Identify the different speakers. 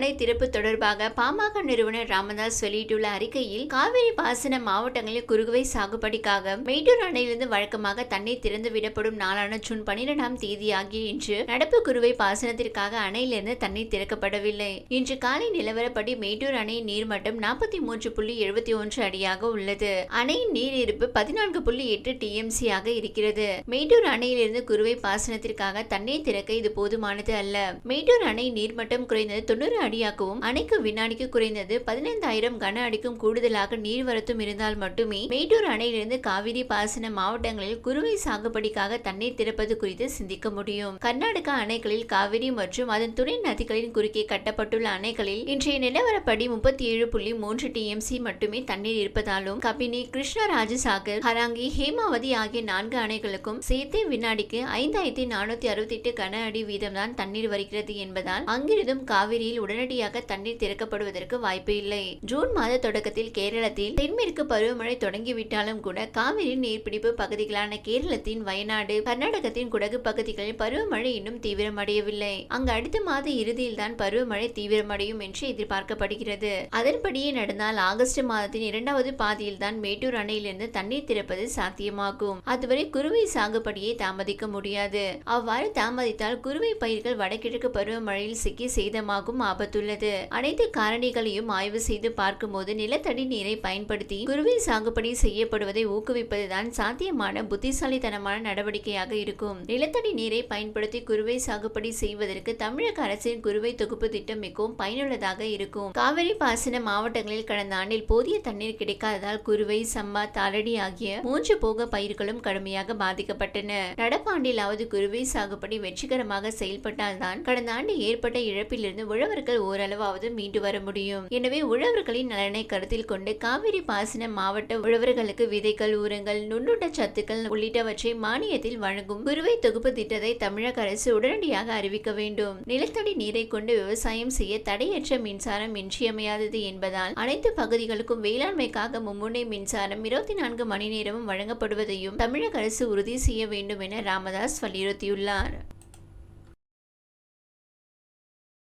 Speaker 1: அணை திறப்பு தொடர்பாக பாமக நிறுவனர் ராமதாஸ் வெளியிட்டுள்ள அறிக்கையில் காவிரி பாசன மாவட்டங்களில் குறுகுவை சாகுபடிக்காக மேட்டூர் அணையிலிருந்து வழக்கமாக தண்ணீர் திறந்து விடப்படும் நாளான ஜூன் பனிரெண்டாம் தேதி ஆகிய இன்று நடப்பு குறுவை பாசனத்திற்காக அணையிலிருந்து தண்ணீர் திறக்கப்படவில்லை. இன்று காலை நிலவரப்படி மேட்டூர் அணையின் நீர்மட்டம் நாற்பத்தி மூன்று புள்ளி எழுபத்தி ஒன்று அடியாக உள்ளது. அணையின் நீர் இருப்பு பதினான்கு புள்ளி எட்டு டிஎம்சி ஆக இருக்கிறது. மேட்டூர் அணையிலிருந்து குறுவை பாசனத்திற்காக தண்ணீர் திறக்க இது போதுமானது அல்ல. மேட்டூர் அணை நீர்மட்டம் குறைந்தது தொண்ணூறு அடியாகவும் அணைக்கு வினாடிக்கு குறைந்தது பதினைந்தாயிரம் கன அடிக்கும் கூடுதலாக நீர்வரத்தும் இருந்தால் மட்டுமே மேட்டூர் அணையிலிருந்து காவிரி பாசன மாவட்டங்களில் குறுவை சாகுபடிக்காக தண்ணீர் திறப்பது குறித்து சிந்திக்க முடியும். கர்நாடகா அணைகளில் காவிரி மற்றும் அதன் துணை நதிகளின் குறுக்கே கட்டப்பட்டுள்ள அணைகளில் இன்றைய நிலவரப்படி முப்பத்தி ஏழு புள்ளி மூன்று டிஎம்சி மட்டுமே தண்ணீர் இருப்பதாலும் கபினி கிருஷ்ணராஜசாகர் ஹராங்கி ஹேமாவதி ஆகிய நான்கு அணைகளுக்கும் சேர்த்து வினாடிக்கு ஐந்தாயிரத்தி நானூத்தி அறுபத்தி எட்டு கன அடி வீதம்தான் தண்ணீர் வருகிறது என்பதால் அங்கிருந்தும் காவிரியில் உடனடியாக தண்ணீர் திறக்கப்படுவதற்கு வாய்ப்பு இல்லை. ஜூன் மாத தொடக்கத்தில் கேரளத்தில் தென்மேற்கு பருவமழை தொடங்கிவிட்டாலும் கூட காவிரி நீர்பிடிப்பு பகுதிகளான கேரளத்தின் வயநாடு கர்நாடகத்தின் குடகு பகுதிகளில் பருவமழை இன்னும் தீவிரமடையவில்லை. அங்கு அடுத்த மாத இறுதியில் தான் பருவமழை தீவிரமடையும் என்று எதிர்பார்க்கப்படுகிறது. அதன்படியே நடந்தால் ஆகஸ்ட் மாதத்தின் இரண்டாவது பாதியில் தான் மேட்டூர் அணையிலிருந்து தண்ணீர் திறப்பது சாத்தியமாகும். அதுவரை குறுவை சாகுபடியை தாமதிக்க முடியாது. அவ்வாறு தாமதித்தால் குறுவை பயிர்கள் வடகிழக்கு பருவமழையில் சிக்கி சேதமாகும் ஆபத்து. ஆபத்துள்ளது அனைத்து காரணிகளையும் ஆய்வு செய்து பார்க்கும்போது நிலத்தடி நீரை பயன்படுத்தி குறுவை சாகுபடி செய்யப்படுவதை ஊக்குவிப்பதுதான் சாத்தியமான புத்திசாலித்தனமான நடவடிக்கையாக இருக்கும். நிலத்தடி நீரை பயன்படுத்தி குருவை சாகுபடி செய்வதற்கு தமிழக அரசின் குறுவை தொகுப்பு திட்டம் மிகவும் பயனுள்ளதாக இருக்கும். காவிரி பாசன மாவட்டங்களில் கடந்த ஆண்டில் போதிய தண்ணீர் கிடைக்காததால் குறுவை சம்பா தாளடி ஆகிய மூன்று போக பயிர்களும் கடுமையாக பாதிக்கப்பட்டன. நடப்பாண்டிலாவது குருவை சாகுபடி வெற்றிகரமாக செயல்பட்டால்தான் கடந்த ஆண்டு ஏற்பட்ட இழப்பிலிருந்து உழவர்கள் ஓரளவாவது மீண்டு வர முடியும். எனவே உழவர்களின் நலனை கருத்தில் கொண்டு காவிரி பாசன மாவட்ட உழவர்களுக்கு விதைகள் உரங்கள் நுண்ணுண்ட சத்துக்கள் உள்ளிட்டவற்றை மானியத்தில் வழங்கும் குறுவை தொகுப்பு திட்டத்தை தமிழக அரசு உடனடியாக அறிவிக்க வேண்டும். நிலத்தடி நீரை கொண்டு விவசாயம் செய்ய தடையற்ற மின்சாரம் இன்றியமையாதது என்பதால் அனைத்து பகுதிகளுக்கும் வேளாண்மைக்காக மும்முனை மின்சாரம் இருபத்தி நான்கு மணி நேரமும் வழங்கப்படுவதையும் தமிழக அரசு உறுதி செய்ய வேண்டும் என ராமதாஸ் வலியுறுத்தியுள்ளார்.